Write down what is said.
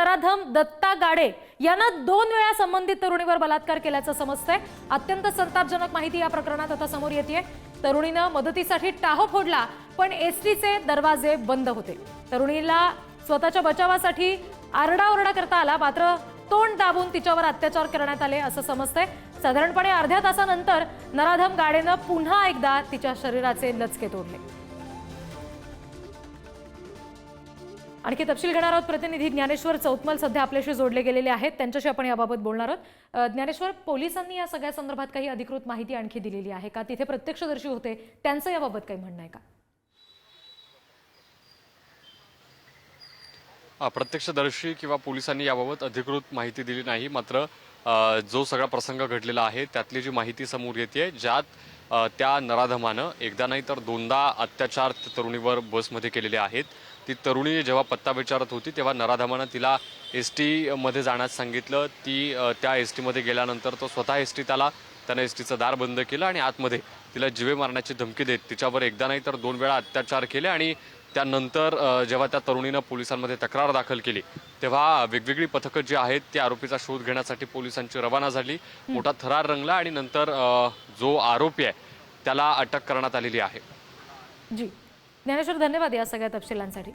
नराधम दत्ता गाडे यानं दोन वेळा संबंधित तरुणीवर बलात्कार केल्याचं समजतंय. अत्यंत संतापजनक माहिती या प्रकरणात आता समोर येते तरुणीनं मदतीसाठी टाहो फोडला पण एसटीचे दरवाजे बंद होते. तरुणीला स्वतःच्या बचावासाठी आरडाओरडा करता आला मात्र तोंड दाबून तिच्यावर अत्याचार करण्यात आले असं समजतंय. साधारणपणे अर्ध्या तासानंतर नराधम गाडेनं पुन्हा एकदा तिच्या शरीराचे लचके तोडले. आणखी तपशील घेणार आहोत प्रतिनिधी ज्ञानेश्वर चौतमल सध्या आपल्याशी जोडले गेलेले आहेत. त्यांच्याशी आपण याबाबत बोलणार आहोत. ज्ञानेश्वर पोलिसांनी या सगळ्या संदर्भात काही अधिकृत माहिती आणखी दिलेली आहे का? तिथे प्रत्यक्षदर्शी होते. त्यांचं याबाबत काही म्हणणं आहे का? प्रत्यक्षदर्शी किंवा पोलिसांनी याबाबत अधिकृत माहिती दिली नाही. मात्र जो सगळा प्रसंग घडलेला आहे त्यातली जी माहिती समोर येते ज्यात त्या नराधमानं एकदा नाही तर दोनदा अत्याचार त्या तरुणीवर बसमध्ये केलेले आहेत. ती तरुणी जेव्हा पत्ता विचारत होती तेव्हा नराधमानं तिला एस टीमध्ये जाण्यास सांगितलं. ती त्या एस टीमध्ये गेल्यानंतर तो स्वतः एस टीत आला त्यानं एस टीचं दार बंद केलं आणि आतमध्ये तिला जिवे मारण्याची धमकी देत तिच्यावर एकदा नाही तर दोन वेळा अत्याचार केले आणि त्यानंतर जेव्हा त्या तरुणीनं पोलिसांमध्ये तक्रार दाखल केली तेव्हा वेगवेगळी पथकं जी आहेत ती आरोपीचा शोध घेण्यासाठी पोलिसांची रवाना झाली. मोठा थरार रंगला आणि नंतर जो आरोपी आहे त्याला अटक करण्यात आलेली आहे. जी. ज्ञानेश्वर धन्यवाद या सगळ्या तपशिलांसाठी.